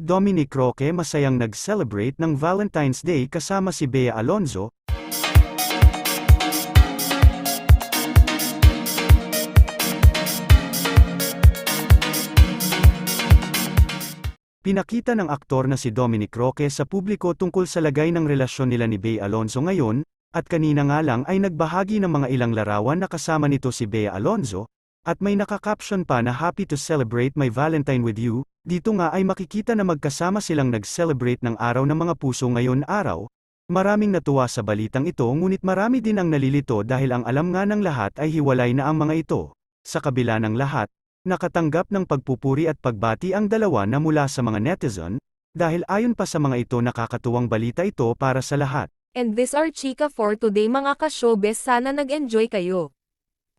Dominic Roque masayang nag-celebrate ng Valentine's Day kasama si Bea Alonzo, Pinakita ng aktor na si Dominic Roque sa publiko tungkol sa lagay ng relasyon nila ni Bea Alonzo ngayon, at kanina nga lang ay nagbahagi ng mga ilang larawan na kasama nito si Bea Alonzo, at may nakakaption pa na happy to celebrate my Valentine with you, dito nga ay makikita na magkasama silang nag-celebrate ng araw ng mga puso ngayon araw. Maraming natuwa sa balitang ito ngunit marami din ang nalilito dahil ang alam nga ng lahat ay hiwalay na ang mga ito. Sa kabila ng lahat, nakatanggap ng pagpupuri at pagbati ang dalawa na mula sa mga netizen, dahil ayon pa sa mga ito nakakatuwang balita ito para sa lahat. And this are Chika for today mga ka-showbiz sana nag-enjoy kayo.